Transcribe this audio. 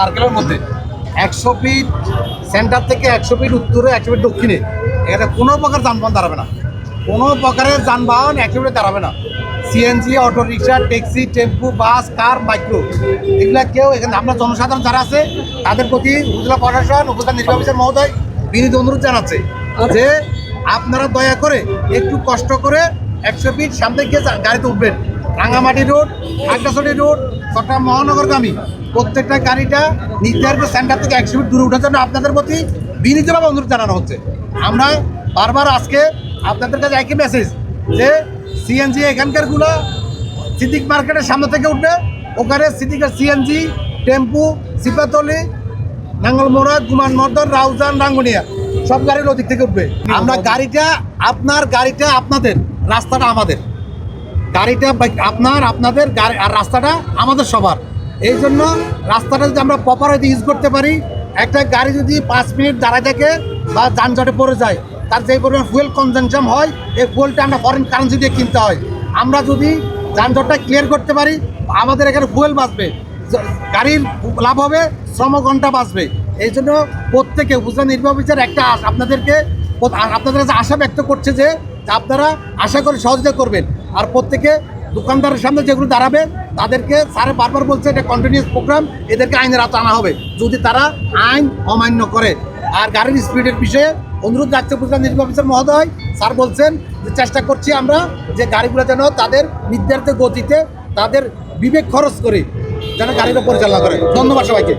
সার্কেলের মধ্যে। একশো ফিট সেন্টার থেকে একশো ফিট উত্তরে, একশো ফিট দক্ষিণে। এখানে কোনো প্রকার যানবাহন দাঁড়াবে না। কোনো প্রকারের যানবাহন একশো ফিটে দাঁড়াবে না। CNG auto rickshaw taxi tempo bus car micro এগুলা কেউ এখানে আমরা জনসাধারণ যারা আছে, তাদের প্রতি উপজেলা প্রশাসন, উপজেলা নির্বাহী অফিসার মহোদয় বিনীত অনুরোধ জানাচ্ছে যে আপনারা দয়া করে একটু কষ্ট করে একশো ফিট সামনে গিয়ে গাড়িতে উঠবেন। রাঙামাটি রোড, খাগড়াছড়ি রোড চট্টগ্রাম মহানগরগামী। প্রত্যেকটা গাড়িটা নির্ধারিত সেন্টার থেকে একশো ফিট দূরে ওঠার জন্য আপনাদের প্রতি বিনীতভাবে অনুরোধ জানানো হচ্ছে। আমরা বারবার আজকে আপনাদের কাছে একই মেসেজ যে সিএনজি এখানকারগুলো সিদ্দিক মার্কেটের সামনে থেকে উঠবে। ওখানে সিদ্দিকের সিএনজি টেম্পু, সিপাতলি নাঙ্গলমোড়া গুমান মর্দন, রাউজান, রাঙ্গুনিয়া সব গাড়ির ওদিক থেকে উঠবে। আমরা গাড়িটা, আপনার গাড়িটা আপনাদের, রাস্তাটা আমাদের। গাড়িটা আপনার, আপনাদের, গাড়ি আর রাস্তাটা আমাদের সবার। এই জন্য রাস্তাটা যদি আমরা প্রপার হয়তো ইউজ করতে পারি, একটা গাড়ি যদি পাঁচ মিনিট দাঁড়ায় থাকে বা যানজটে পড়ে যায়, তার যে পরিমাণ ফুয়েল কনজামশন হয়, এই ফুয়েলটা আমরা ফরেন কারেন্সি দিয়ে কিনতে হয়। আমরা যদি যানজটটা ক্লিয়ার করতে পারি, আমাদের এখানে ফুয়েল বাঁচবে গাড়ির লাভ হবে, শ্রম ঘণ্টা বাঁচবে। এই জন্য প্রত্যেকে উপজেলা নির্বাহী অফিসার একটা আপনাদেরকে আপনাদের কাছে আশা ব্যক্ত করছে যে, আপনারা আশা করে সহযোগিতা করবেন। আর প্রত্যেকে দোকানদারের সামনে যেগুলো দাঁড়াবে তাদেরকে স্যারে বারবার বলছে এটা কন্টিনিউস প্রোগ্রাম এদেরকে আইনের আওতা আনা হবে। যদি তারা আইন অমান্য করে। আর গাড়ির স্পিডের বিষয়ে অনুরোধ রাখছে উপজেলা নির্বাহী অফিসার মহোদয়, স্যার বলছেন যে চেষ্টা করছি আমরা যে গাড়িগুলো যেন তাদের নির্ধারিত গতিতে তাদের বিবেক খরচ করে যেন গাড়িটা পরিচালনা করে। ধন্যবাদ সবাইকে।